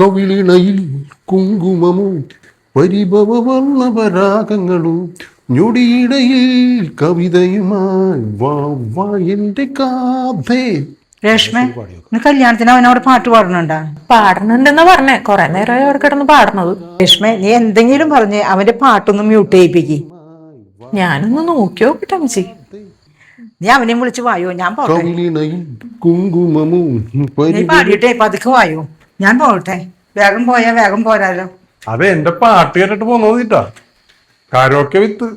കവിളിണയിൽ കുങ്കുമമും പരിഭവവർണപരാഗങ്ങളും ഞൊടിയിടയിൽ കവിതയുമായി വാ വാ എന്റെ രേഷ്മ നീ കല്യാണത്തിന് അവനോട് പാട്ട് പാടുന്നുണ്ടാ പാടുന്നുണ്ടെന്നാ പറഞ്ഞേ. കൊറേ നേരമായി അവിടെ കിടന്ന് പാടണത്. രേഷ്മ നീ എന്തെങ്കിലും പറഞ്ഞ് അവന്റെ പാട്ടൊന്ന് മ്യൂട്ട് ചെയ്യിപ്പിക്ക്. ഞാനൊന്ന് നോക്കി നോക്കട്ടെ അമ്മച്ചി. നീ അവനെയും വിളിച്ച് വായോ? ഞാൻ പാടിയിട്ടേ പതുക്കെ വായോ? ഞാൻ പോകട്ടെ. വേഗം പോയാ വേഗം പോരാലോ. അതെ എന്റെ പാട്ട് കേട്ടിട്ട് പോന്നോന്നിട്ടാ കാരോക്കെ വിത്ത്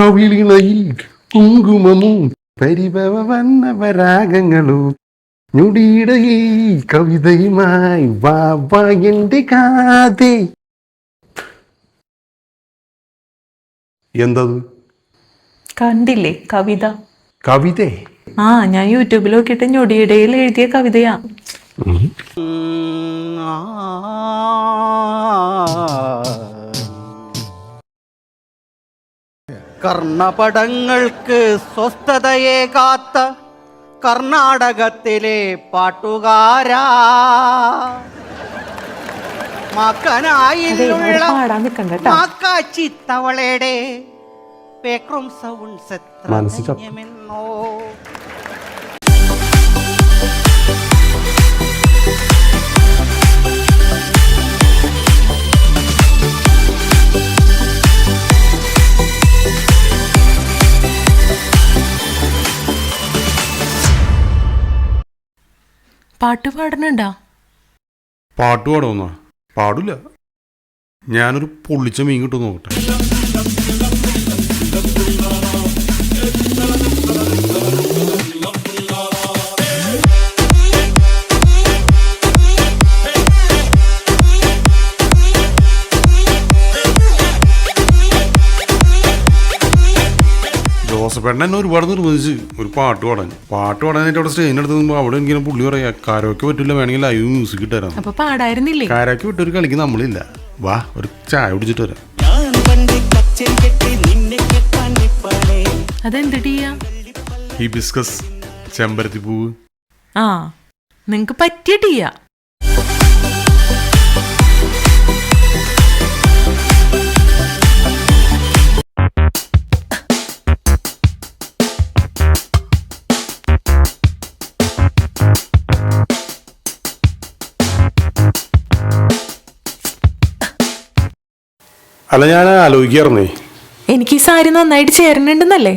കവിളിളയിൽ കുങ്കുമമും പരിഭവ വന്നവരാഗങ്ങളും. ഞൊടിയിടയിൽ കവിതയുമായി വാ വാ എന്റെ കാതേ. എന്തത്? കണ്ടില്ലേ കവിത? കവിതേ. ആ ഞാൻ യൂട്യൂബിൽ നോക്കിയിട്ട് ഞൊടിയിടയിൽ എഴുതിയ കവിതയാ. കർണപടങ്ങൾക്ക് സ്വസ്ഥതയെ കാത്ത കർണാടകത്തിലെ പാട്ടുകാരാ. മക്കനായിലുള്ള മാക്കാച്ചി തവളയുടെ പേക്രം സൗണ്ട്സ് എത്ര മനസ്സ് പാട്ട് പാടുന്നുണ്ടാ? പാട്ട് പാടുന്ന പാടില്ല. ഞാനൊരു പൊള്ളിച്ച മീൻ കിട്ടും നോക്കട്ടെ. ജോസഫേട്ടൻ എന്നെ ഒരുപാട് നിർബന്ധിച്ച് ഒരു പാട്ട് പാടാൻ. പാട്ട് പാടാനായിട്ട് അവിടെ സ്റ്റേജിന് അടുത്ത് നിന്നുമ്പോൾ അവിടെ എനിക്ക് പുള്ളി പറയാ കാരോക്കെ പറ്റില്ല വേണമെങ്കിൽ ലൈവ് മ്യൂസിക് ഇട്ട് തരാം. അപ്പൊ പാടായിരുന്നില്ലേ? കാരാക്കി വിട്ടൊരു കളിക്ക് നമ്മളില്ല. വാ ഒരു ചായ കുടിച്ചിട്ട് വരാം. ഈ ബിസ്കസ് ചെമ്പരത്തി പൂവ് ആ നിങ്ങക്ക് പറ്റിയ ടീയാ. അല്ല ഞാൻ ആലോചിക്കാറുന്നേ എനിക്ക് ഈ സാരി നന്നായിട്ട് ചേരണുണ്ടെന്നല്ലേ?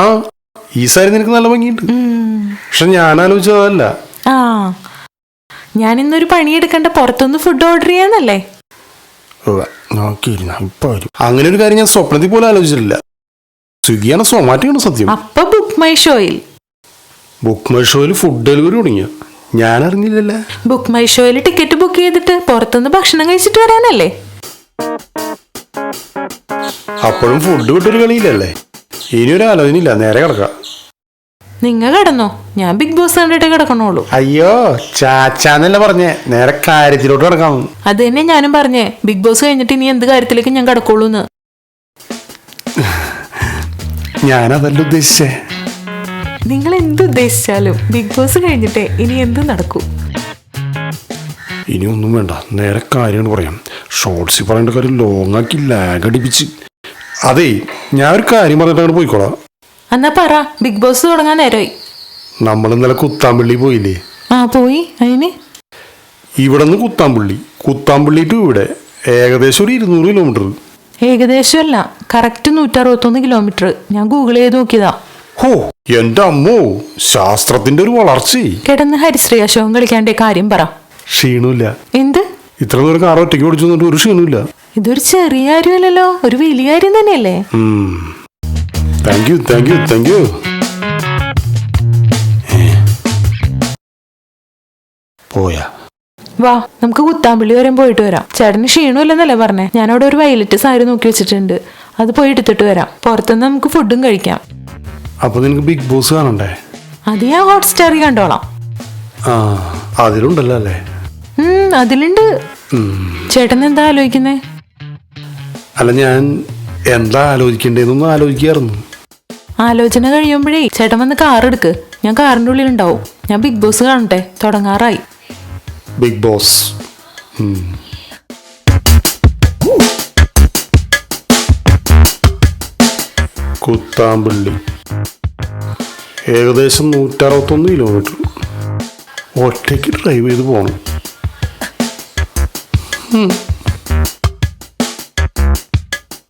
ആ ഈ സാരി നിനക്ക് നല്ല ഭംഗിയുണ്ട്. പക്ഷെ ഞാൻ ആലോചിച്ചതല്ല ആ ഞാൻ ഇന്നൊരു പണിയെടുക്കണ്ട പുറത്തുനിന്ന് ഫുഡ് ഓർഡർ ചെയ്യാന്നല്ലേ? അങ്ങനെ ഒരു കാര്യം ഞാൻ സ്വപ്നത്തിൽ പോലും ആലോചിച്ചിട്ടില്ല. സ്വിഗ്ഗിയാണ് സൊമാറ്റോയാണ് സത്യം. അപ്പൊ ബുക്ക് മൈ ഷോയിൽ ബുക്ക് മൈ ഷോയിൽ ഫുഡ് ഡെലിവറി തുടങ്ങിയ. ഞാൻ അറിഞ്ഞില്ലല്ലേ ബുക്ക് മൈ ഷോയിൽ ടിക്കറ്റ് ബുക്ക് ചെയ്തിട്ട് പുറത്തുനിന്ന് ഭക്ഷണം കഴിച്ചിട്ട് വരാനല്ലേ? അപ്പോഴും ഫുഡ് വിട്ടൊരു കളിയില്ലല്ലേ ഒരു ആലോചനയില്ല നേരെ കിടക്കാം. നിങ്ങൾ കിടന്നോ. ഞാൻ ബിഗ് ബോസ് കണ്ടിട്ട് കിടക്കണുള്ളൂ. അയ്യോ ചാച്ചാന്നല്ല പറഞ്ഞേ. നേരെ കാര്യത്തിലോട്ട് കിടക്കാം. അത് തന്നെ ഞാനും പറഞ്ഞേ. ബിഗ് ബോസ് കഴിഞ്ഞിട്ട് ഇനി എന്ത് കാര്യത്തിലേക്ക് ഞാൻ കിടക്കുള്ളൂന്ന്. ഞാനതല്ല ഉദ്ദേശിച്ചേ. നിങ്ങൾ എന്ത് ഉദ്ദേശിച്ചാലും ബിഗ് ബോസ് കഴിഞ്ഞിട്ടേ ഇനി എന്ത് നടക്കൂ. ഇനിയൊന്നും ഒന്നും വേണ്ട. നേരെ കാര്യങ്ങൾ പറയാം. ഷോർട്സിൽ പറയേണ്ട കാര്യം ലോങ് ആക്കി ലാഗ് അടിപ്പിച്ച്. അതേ ഞാൻ ഒരു കാര്യം പറഞ്ഞിട്ട് അങ്ങോട്ട് പോയിക്കോളാം. എന്നാ പറ ബിഗ് ബോസ് തുടങ്ങാൻ നേരമായി നമ്മൾ ഇന്നലെ കുത്താമ്പള്ളി പോയില്ലേ? ആ പോയി. അതിന് ഇവിടെ നിന്ന് കുത്താമ്പള്ളി. കുത്താമ്പള്ളി ടു ഇവിടെ. ഏകദേശം ഒരു ഇരുന്നൂറ് കിലോമീറ്റർ ഏകദേശം അല്ല കറക്റ്റ് നൂറ്ററുപത്തൊന്ന് കിലോമീറ്റർ ഞാൻ ഗൂഗിൾ ചെയ്ത് നോക്കിയതാ. ഹോ എന്റെ അമ്മോ ശാസ്ത്രത്തിന്റെ ഒരു വളർച്ചയെ കിടന്ന് ഹരിശ്രീ അശോകം കളിക്കാണ്ടേ കാര്യം പറ. ക്ഷീണമില്ല. എന്ത്? ഇത്ര ദൂരം കാർ ഒറ്റയ്ക്ക് ഓടിച്ചു ഒരു ക്ഷീണമില്ല. ഇതൊരു ചെറിയ കാര്യമല്ലല്ലോ ഒരു വലിയ കാര്യം തന്നെയല്ലേ? Thank you thank you thank you പോയാ. വാ നമുക്ക് കുത്താമ്പള്ളി വരെ പോയിട്ട് വരാം. ചേട്ടന് ക്ഷീണമില്ലെന്നല്ലേ പറഞ്ഞേ? ഞാനവിടെ ഒരു വയലറ്റ് സാരി നോക്കി വെച്ചിട്ടുണ്ട്. അത് പോയി എടുത്തിട്ട് വരാം. പുറത്തുനിന്ന് നമുക്ക് ഫുഡും കഴിക്കാം. അപ്പൊ നിനക്ക് ബിഗ് ബോസ് കാണണ്ടേ? അത് ഞാൻ ഹോട്ട്സ്റ്റാറിൽ കണ്ടോളാം. ആ അതിലുണ്ടല്ലോ അല്ലേ? ഉം, അതിലുണ്ട്. ചേട്ടൻ എന്താ ആലോചിക്കുന്നേ? അല്ല ഞാൻ എന്താ ആലോചിക്കണ്ടേന്നൊന്നും ആലോചിക്കായിരുന്നു. ആലോചന കഴിയുമ്പോഴേ ചേട്ടൻ വന്ന് കാർ എടുക്ക്. ഞാൻ കാറിന്റെ ഉള്ളിൽ ഉണ്ടാവും ഞാൻ ബിഗ് ബോസ് കാണട്ടെ. തുടങ്ങാറായി. Bigg Boss. ഉം. കുത്താമ്പള്ളി. ഏകദേശം നൂറ്ററുപത്തൊന്ന് കിലോമീറ്റർ ഒറ്റയ്ക്ക് ഡ്രൈവ് ചെയ്ത് പോകണം.